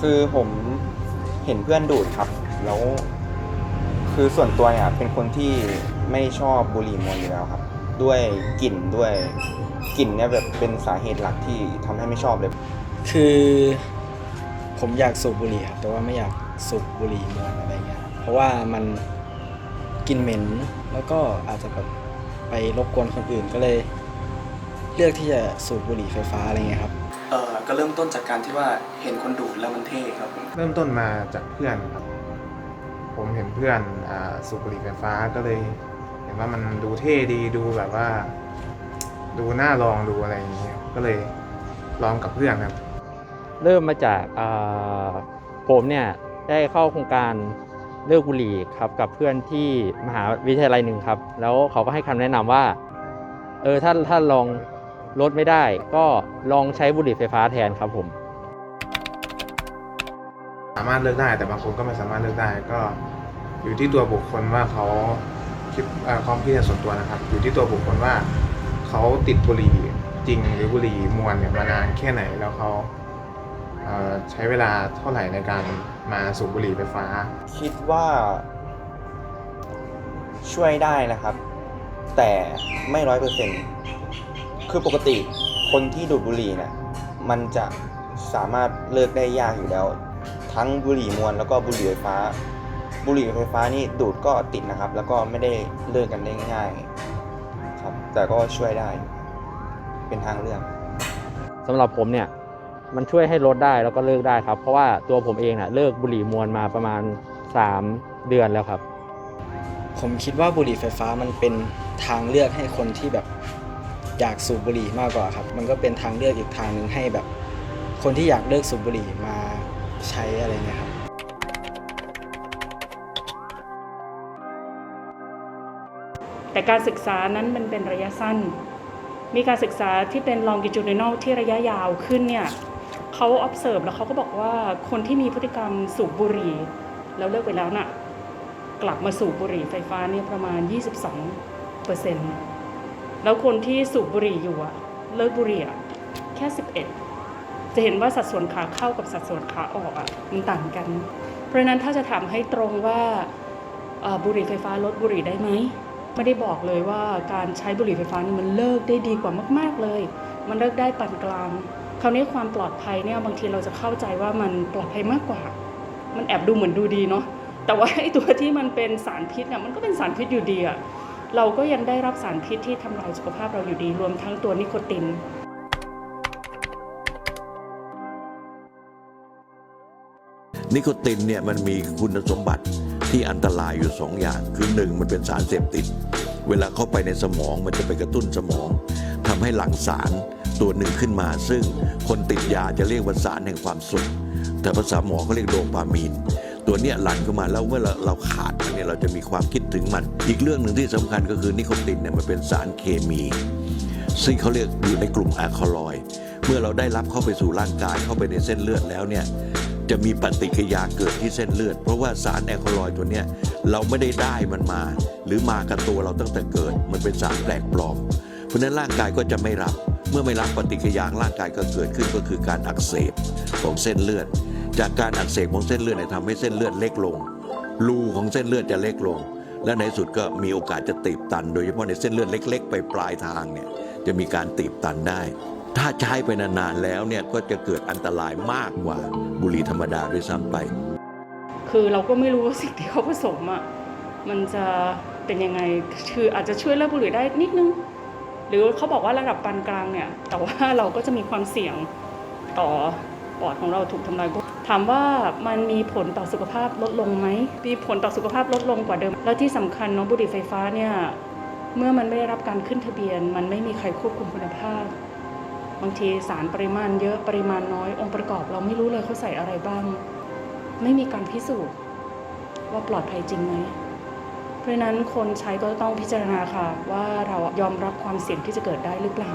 คือผมเห็นเพื่อนดูดครับ แล้ว คือส่วนตัวเนี่ยเป็นคนที่ไม่ชอบบุหรี่มวนอยู่แล้วครับ ด้วยกลิ่นด้วยกลิ่นเนี่ยแบบเป็นสาเหตุหลักที่ทำให้ไม่ชอบเลย คือผมอยากสูบบุหรี่ครับแต่ว่าไม่อยากสูบบุหรี่มวนอะไรเงี้ยเพราะว่ามันกลิ่นเหม็นแล้วก็อาจจะแบบไปรบกวนคนอื่นก็เลย เลือกที่จะสูบบุหรี่ไฟฟ้าอะไรเงี้ยครับ เออก็เริ่มต้นจากการที่ว่าเห็นคนดูดแล้วมันเท่ครับผมเริ่มต้นมาจากเพื่อนครับ ผมเห็นเพื่อนอ่าสูบบุหรี่ไฟฟ้าก็เลย เห็นว่ามันดูเท่ดีดูแบบว่า ดูน่าลองดูอะไรอย่างเงี้ยก็เลยลองกับเพื่อนครับ เริ่มมาจากอ่าผมเนี่ยได้เข้าโครงการเลิกบุหรี่ครับกับเพื่อนที่มหาวิทยาลัยหนึ่งครับ แล้วเขาก็ให้คำแนะนำว่าเออถ้าถ้าลอง ลดไม่ได้ ก็ลองใช้บุหรี่ไฟฟ้าแทนครับผม สามารถเลือกได้แต่บางคนก็ไม่สามารถเลือกได้ก็อยู่ที่ตัวบุคคลว่าเขาคิดความคิดเห็นส่วนตัวนะครับ อยู่ที่ตัวบุคคลว่าเขาติดบุหรี่จริงหรือบุหรี่มวนเนี่ยมานานแค่ไหนแล้วเขาเใช้เวลาเท่าไหร่ในการมาสูบบุหรี่ไฟฟ้า คิดว่า ช่วยได้นะครับ แต่ไม่ร้อยเปอร์เซ็นต์ คือปกติคนที่ดูดบุหรี่เนี่ยมันจะสามารถเลิกได้ยากอยู่แล้ว ทั้งบุหรี่มวนแล้วก็บุหรี่ไฟฟ้า บุหรี่ไฟฟ้านี่ดูดก็ติดนะครับ แล้วก็ไม่ได้เลิกกันได้ง่ายๆครับ แต่ก็ช่วยได้อยู่ครับเป็นทางเลือกสำหรับผมเนี่ยมันช่วยให้ลดได้แล้วก็เลิกได้ครับ เพราะว่าตัวผมเองน่ะเลิกบุหรี่มวนมาประมาณ 3 เดือนแล้วครับ ผมคิดว่าบุหรี่ไฟฟ้ามันเป็นทางเลือกให้คนที่แบบ อยากสูบบุหรี่มากกว่าครับ มันก็เป็นทางเลือกอีกทางหนึ่งให้แบบ คนที่อยากเลิกสูบบุหรี่มาใช้อะไรเงี้ยครับแต่การศึกษานั้นมันเป็นระยะสั้น มีการศึกษาที่เป็น longitudinal ที่ระยะยาวขึ้นเนี่ยเขา observe แล้วเขาก็บอกว่าคนที่มีพฤติกรรมสูบบุหรี่ แล้วเลิกไปแล้วน่ะ กลับมาสูบบุหรี่ไฟฟ้าเนี่ยประมาณ 22เปอร์เซ็นต์ แล้วคนที่สูบบุหรี่อยู่อะเลิกบุหรี่อะแค่ 11 จะเห็นว่าสัดส่วนขาเข้ากับสัดส่วนขาออกอะมันต่างกัน เพราะนั้นถ้าจะถามให้ตรงว่าบุหรี่ไฟฟ้าลดบุหรี่ได้ไหมไม่ได้บอกเลยว่าการใช้บุหรี่ไฟฟ้านี่มันเลิกได้ดีกว่ามาก ๆเลย มันเลิกได้ปานกลาง คราวนี้ความปลอดภัยเนี่ยบางทีเราจะเข้าใจว่ามันปลอดภัยมากกว่า มันแอบดูเหมือนดูดีเนาะแต่ว่าไอ้ตัวที่มันเป็นสารพิษเนี่ยมันก็เป็นสารพิษอยู่ดีอะ เราก็ยังได้รับสารพิษที่ทำลายสุขภาพเราอยู่ดีรวมทั้งตัวนิโคตินนิโคตินเนี่ยมันมีคุณสมบัติที่อันตรายอยู่สองอย่าง คือหนึ่งมันเป็นสารเสพติด เวลาเข้าไปในสมองมันจะไปกระตุ้นสมองทำให้หลั่งสารตัวหนึ่งขึ้นมา ซึ่งคนติดยาจะเรียกว่าสารแห่งความสุข แต่ภาษาหมอเขาเรียกโดปามีน ตัวเนี้ยหลั่งเข้ามาแล้วเมื่อเราเราขาดมันเนี่ยเราจะมีความคิดถึงมัน อีกเรื่องหนึ่งที่สำคัญก็คือนิโคตินเนี่ยมันเป็นสารเคมี ซึ่งเขาเรียกอยู่ในกลุ่มอะคาลอยด์เมื่อเราได้รับเข้าไปสู่ร่างกายเข้าไปในเส้นเลือดแล้วเนี่ยจะมีปฏิกิริยาเกิดที่เส้นเลือด เพราะว่าสารแอลกอฮอล์ตัวเนี้ยเราไม่ได้ได้มันมา หรือมากับตัวเราตั้งแต่เกิด มันเป็นสารแปลกปลอม เพราะฉะนั้นร่างกายก็จะไม่รับ เมื่อไม่รับปฏิกิริยาร่างกายก็เกิดขึ้นก็คือการอักเสบของเส้นเลือด จากการอักเสบของเส้นเลือดเนี่ยทำให้เส้นเลือดเล็กลง รูของเส้นเลือดจะเล็กลง และในสุดก็มีโอกาสจะตีบตัน โดยเฉพาะในเส้นเลือดเล็ก ๆ ไปปลายทางเนี่ยจะมีการตีบตันได้ ถ้าใช้ไปนานๆแล้วเนี่ยก็จะเกิดอันตรายมากกว่าบุหรี่ธรรมดาด้วยซ้ำไป คือเราก็ไม่รู้ว่าสิ่งที่เขาผสมอะมันจะเป็นยังไงคืออาจจะช่วยเลิกบุหรี่ได้นิดนึง หรือเขาบอกว่าระดับปานกลางเนี่ย แต่ว่าเราก็จะมีความเสี่ยงต่อปอดของเราถูกทำลาย ถามว่ามันมีผลต่อสุขภาพลดลงไหมมีผลต่อสุขภาพลดลงกว่าเดิม แล้วที่สำคัญเนาะบุหรี่ไฟฟ้าเนี่ยเมื่อมันไม่ได้รับการขึ้นทะเบียน มันไม่มีใครควบคุมคุณภาพ บางทีสารปริมาณเยอะปริมาณน้อยองค์ประกอบเราไม่รู้เลยเขาใส่อะไรบ้าง ไม่มีการพิสูจน์ว่าปลอดภัยจริงไหมเพราะนั้นคนใช้ก็ต้องพิจารณาค่ะว่าเรายอมรับความเสี่ยงที่จะเกิดได้หรือเปล่า